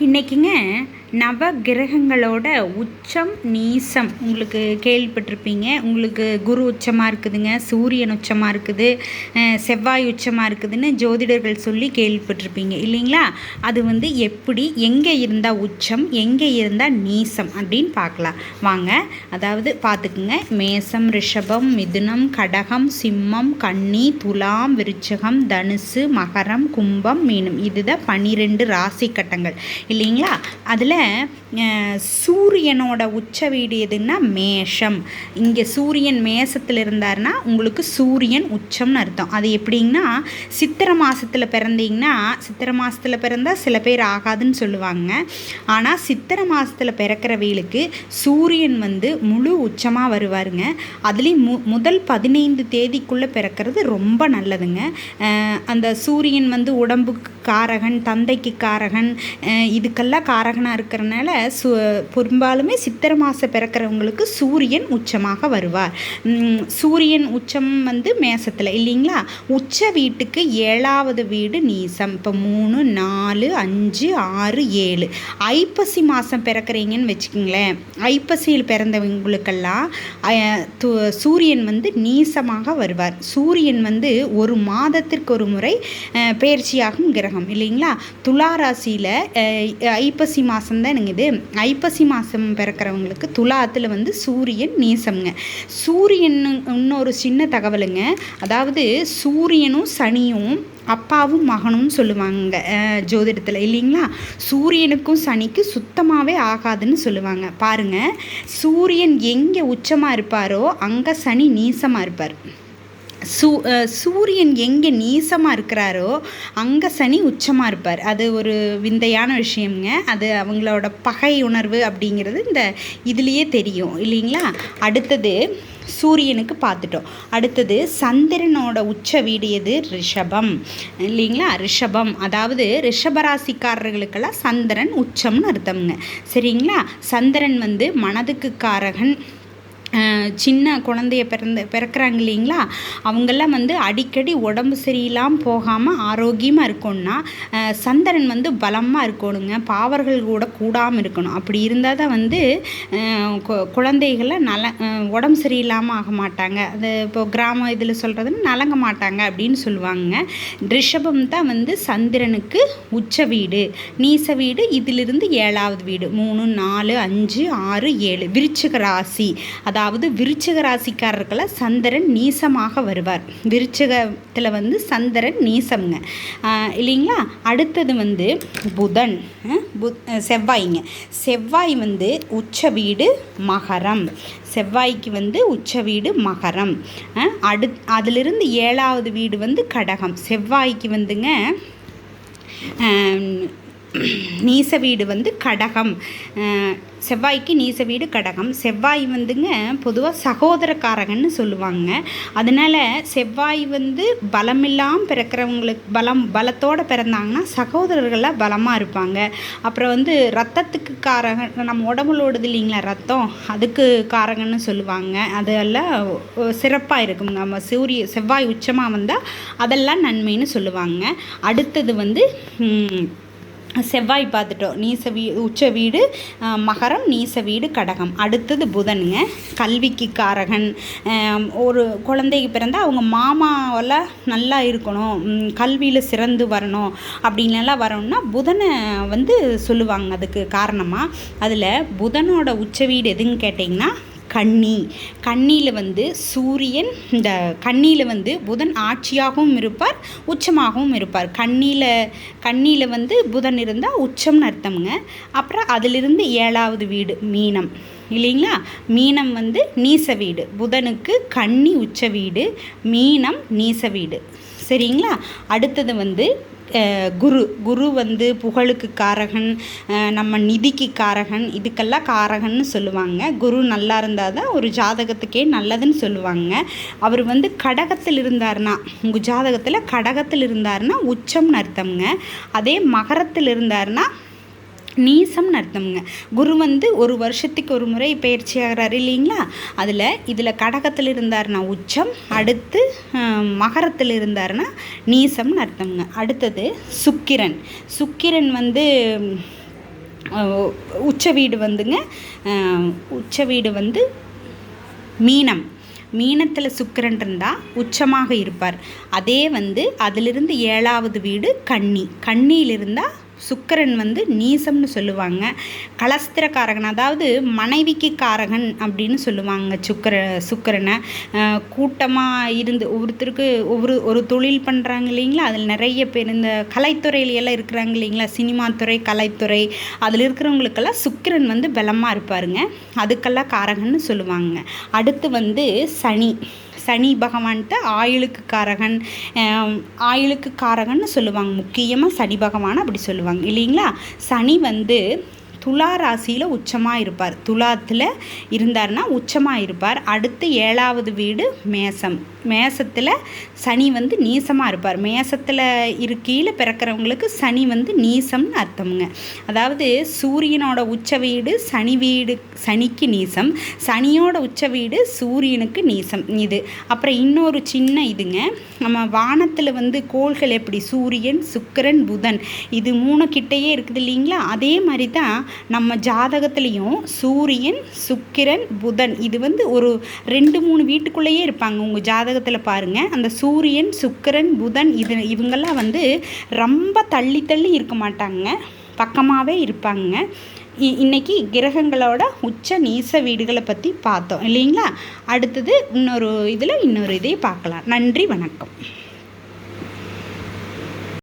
இன்றைக்கிங்க நவ கிரகங்களோட உச்சம் நீசம். உங்களுக்கு கேள்விப்பட்டிருப்பீங்க. உங்களுக்கு குரு உச்சமாக இருக்குதுங்க சூரியன் உச்சமாக இருக்குது செவ்வாய் உச்சமாக இருக்குதுன்னு ஜோதிடர்கள் சொல்லி கேள்விப்பட்டிருப்பீங்க. இல்லைங்களா? அது வந்து எப்படி எங்கே இருந்தால் உச்சம் எங்கே இருந்தால் நீசம் அப்படின்னு பார்க்கலாம். வாங்க அதாவது பார்த்துக்குங்க. மேசம் ரிஷபம் மிதுனம் கடகம் சிம்மம் கன்னி துலாம் விருச்சகம் தனுசு மகரம் கும்பம் மீனம். இதுதான் பன்னிரெண்டு ராசி கட்டங்கள். இல்லைங்களா? அதில் சூரியனோட உச்ச வீடு எதுன்னா மேஷம். இங்கே சூரியன் மேசத்தில் இருந்தார்னா உங்களுக்கு சூரியன் உச்சம்னு அர்த்தம். அது எப்படிங்கன்னா சித்திரை மாதத்தில் பிறந்தீங்கன்னா சித்திரை மாதத்தில் பிறந்தால் சில பேர் ஆகாதுன்னு சொல்லுவாங்க. ஆனால் சித்திரை மாதத்தில் பிறக்கிற வீலுக்கு சூரியன் வந்து முழு உச்சமாக வருவாருங்க. அதுலேயும் மு முதல் பதினைந்து தேதிக்குள்ளே பிறக்கிறது ரொம்ப நல்லதுங்க. அந்த சூரியன் வந்து உடம்புக்கு காரகன் தந்தைக்கு காரகன் இதுக்கெல்லாம் காரகனாக இருக்கிறனால சு பெரும்பாலுமே சித்திரை மாதம் பிறக்கிறவங்களுக்கு சூரியன் உச்சமாக வருவார். சூரியன் உச்சம் வந்து மேசத்தில் இல்லைங்களா? உச்ச வீட்டுக்கு ஏழாவது வீடு நீசம். இப்போ மூணு நாலு அஞ்சு ஆறு ஏழு. ஐப்பசி மாதம் பிறக்கிறீங்கன்னு வச்சுக்கோங்களேன். ஐப்பசியில் பிறந்தவங்களுக்கெல்லாம் சூரியன் வந்து நீசமாக வருவார். சூரியன் வந்து ஒரு மாதத்திற்கு ஒரு முறை பயிற்சியாகும் கிரகம். இல்லைங்களா? துலா ராசியில் ஐப்பசி மாதம் தான் எனக்கு இது? ஐப்பசி மாதம் பிறக்கிறவங்களுக்கு துலாத்தில் வந்து சூரியன் நீசம்ங்க. சூரியன் இன்னொரு சின்ன தகவலுங்க. அதாவது சூரியனும் சனியும் அப்பாவும் மகனும் சொல்லுவாங்க ஜோதிடத்தில் இல்லைங்களா? சூரியனுக்கும் சனிக்கு சுத்தமாகவே ஆகாதுன்னு சொல்லுவாங்க. பாருங்கள் சூரியன் எங்கே உச்சமாக இருப்பாரோ அங்கே சனி நீசமாக இருப்பார். சூ சூரியன் எங்கே நீசமாக இருக்கிறாரோ அங்கே சனி உச்சமாக இருப்பார். அது ஒரு விந்தையான விஷயம்ங்க. அது அவங்களோட பகை உணர்வு அப்படிங்கிறது இந்த இதுலேயே தெரியும். இல்லைங்களா? அடுத்தது சூரியனுக்கு பார்த்துட்டோம். அடுத்தது சந்திரனோட உச்ச வீடு எது? ரிஷபம். இல்லைங்களா? ரிஷபம். அதாவது ரிஷபராசிக்காரர்களுக்கெல்லாம் சந்திரன் உச்சம்னு அர்த்தம்ங்க. சரிங்களா? சந்திரன் வந்து மனதுக்கு காரகன் சின்ன குழந்தைய பிறந்த பிறக்கிறாங்க இல்லைங்களா? அவங்கெல்லாம் வந்து அடிக்கடி உடம்பு சரியில்லாமல் போகாமல் ஆரோக்கியமாக இருக்கணும்னா சந்திரன் வந்து பலமாக இருக்கணுங்க. பாவர்கள் கூட கூடாமல் இருக்கணும். அப்படி இருந்தால் தான் வந்து குழந்தைகளை நல உடம்பு சரியில்லாமல் ஆக மாட்டாங்க. அது இப்போ கிராம இதில் சொல்கிறதுன்னு நலங்க மாட்டாங்க அப்படின்னு சொல்லுவாங்க. ரிஷபம் தான் வந்து சந்திரனுக்கு உச்ச வீடு. நீச வீடு இதிலிருந்து ஏழாவது வீடு. மூணு நாலு அஞ்சு ஆறு ஏழு. விருச்சிக ராசி. அதாவது அதாவது விருச்சிக ராசிக்காரர்களை சந்திரன் நீசமாக வருவார். விருச்சிகத்தில் வந்து சந்திரன் நீசம்ங்க. இல்லைங்களா? அடுத்தது வந்து புதன் செவ்வாய்ங்க. செவ்வாய் வந்து உச்ச வீடு மகரம். செவ்வாய்க்கு வந்து உச்ச வீடு மகரம். அடு அதிலிருந்து ஏழாவது வீடு வந்து கடகம். செவ்வாய்க்கு வந்துங்க நீச வீடு வந்து கடகம். செவ்வாய்க்கு நீச வீடு கடகம். செவ்வாய் வந்துங்க பொதுவாக சகோதரக்காரகன்னு சொல்லுவாங்க. அதனால் செவ்வாய் வந்து பலமில்லாமல் பிறக்கிறவங்களுக்கு பலம் பலத்தோடு பிறந்தாங்கன்னா சகோதரர்களாக பலமாக இருப்பாங்க. அப்புறம் வந்து ரத்தத்துக்கு காரகன் நம்ம உடம்புலோடுது இல்லைங்களா ரத்தம் அதுக்கு காரகன்னு சொல்லுவாங்க. அதெல்லாம் சிறப்பாக இருக்கும். நம்ம சூரிய செவ்வாய் உச்சமாக வந்தால் அதெல்லாம் நன்மைன்னு சொல்லுவாங்க. அடுத்தது வந்து செவ்வாய் பார்த்துட்டோம். நீச வீ உச்ச வீடு மகரம் நீச வீடு கடகம். அடுத்தது புதனுங்க. கல்விக்கு காரகன். ஒரு குழந்தைக்கு பிறந்தால் அவங்க மாமாவில் நல்லா இருக்கணும். கல்வியில் சிறந்து வரணும். அப்படின்லாம் வரணும்னா புதனை வந்து சொல்லுவாங்க. அதுக்கு காரணமாக அதில் புதனோட உச்ச வீடு எதுன்னு கேட்டிங்கன்னா கன்னி கன்னியில் வந்து சூரியன் இந்த கன்னியில் வந்து புதன் ஆட்சியாகவும் இருப்பார் உச்சமாகவும் இருப்பார். கண்ணியில் கண்ணியில் வந்து புதன் இருந்தால் உச்சம்னு அர்த்தம்ங்க. அப்புறம் அதிலிருந்து ஏழாவது வீடு மீனம். இல்லைங்களா? மீனம் வந்து நீச வீடு. புதனுக்கு கன்னி உச்ச வீடு மீனம் நீச வீடு. சரிங்களா? அடுத்தது வந்து குரு. குரு வந்து புகழுக்கு காரகன் நம்ம நிதிக்கு காரகன் இதுக்கெல்லாம் காரகன்னு சொல்லுவாங்க. குரு நல்லா இருந்தால் தான் ஒரு ஜாதகத்துக்கே நல்லதுன்னு சொல்லுவாங்க. அவர் வந்து கடகத்தில் இருந்தார்னா உங்கள் ஜாதகத்தில் கடகத்தில் இருந்தார்னா உச்சம்னு அர்த்தம்ங்க. அதே மகரத்தில் இருந்தார்னா நீசம்னு அர்த்தம்ங்க. குரு வந்து ஒரு வருஷத்துக்கு ஒரு முறை பயிற்சி ஆகிறாரு இல்லைங்களா? அதில் இதில் கடகத்தில் இருந்தார்னா உச்சம் அடுத்து மகரத்தில் இருந்தார்னா நீசம்னு அர்த்தம்ங்க. அடுத்தது சுக்கிரன். சுக்கிரன் வந்து உச்ச வீடு வந்துங்க உச்ச வீடு வந்து மீனம். மீனத்தில் சுக்கரன் இருந்தால் உச்சமாக இருப்பார். அதே வந்து அதிலிருந்து ஏழாவது வீடு கன்னி. கண்ணியில் இருந்தால் சுக்கரன் வந்து நீசம்னு சொல்லுவாங்க. கலஸ்திர காரகன் அதாவது மனைவிக்கு காரகன் அப்படின்னு சொல்லுவாங்க சுக்கர சுக்கரனை. கூட்டமாக இருந்து ஒவ்வொருத்தருக்கு ஒவ்வொரு ஒரு தொழில் பண்ணுறாங்க இல்லைங்களா? அதில் நிறைய பேர் இந்த கலைத்துறையிலையெல்லாம் இருக்கிறாங்க இல்லைங்களா? சினிமா துறை கலைத்துறை. அதில் இருக்கிறவங்களுக்கெல்லாம் சுக்கிரன் வந்து பலமாக இருப்பாருங்க. அதுக்கெல்லாம் காரகன்னு சொல்லுவாங்க. அடுத்து வந்து சனி. சனி பகவான்கிட்ட ஆயுளுக்கு காரகன் ஆயுளுக்கு காரகன்னு சொல்லுவாங்க. முக்கியமாக சனி பகவான் அப்படி சொல்லுவாங்க. இல்லைங்களா? சனி வந்து துலா ராசியில் உச்சமாக இருப்பார். துலாத்தில் இருந்தார்னா உச்சமாக இருப்பார். அடுத்து ஏழாவது வீடு மேசம். மேசத்தில் சனி வந்து நீசமாக இருப்பார். மேசத்தில் இரு கீழே பிறக்கிறவங்களுக்கு சனி வந்து நீசம்னு அர்த்தமுங்க. அதாவது சூரியனோட உச்ச வீடு சனி வீடு சனிக்கு நீசம். சனியோட உச்ச வீடு சூரியனுக்கு நீசம். இது. அப்புறம் இன்னொரு சின்ன இதுங்க. நம்ம வானத்தில் வந்து கோள்கள் எப்படி? சூரியன் சுக்கரன் புதன். இது மூணு கிட்டேயே இருக்குது இல்லைங்களா? அதே மாதிரி தான் நம்ம ஜாதகத்துலேயும் சூரியன் சுக்கிரன் புதன் இது வந்து ஒரு ரெண்டு மூணு வீட்டுக்குள்ளேயே இருப்பாங்க. உங்கள் ஜாதகத்தில் பாருங்கள் அந்த சூரியன் சுக்கிரன் புதன் இது இவங்கெல்லாம் வந்து ரொம்ப தள்ளி தள்ளி இருக்க மாட்டாங்க. பக்கமாகவே இருப்பாங்க. இன்னைக்கு கிரகங்களோட உச்ச நீச வீடுகளை பற்றி பார்த்தோம். இல்லைங்களா? அடுத்தது இன்னொரு இதில் இன்னொரு இதையும் பார்க்கலாம். நன்றி வணக்கம்.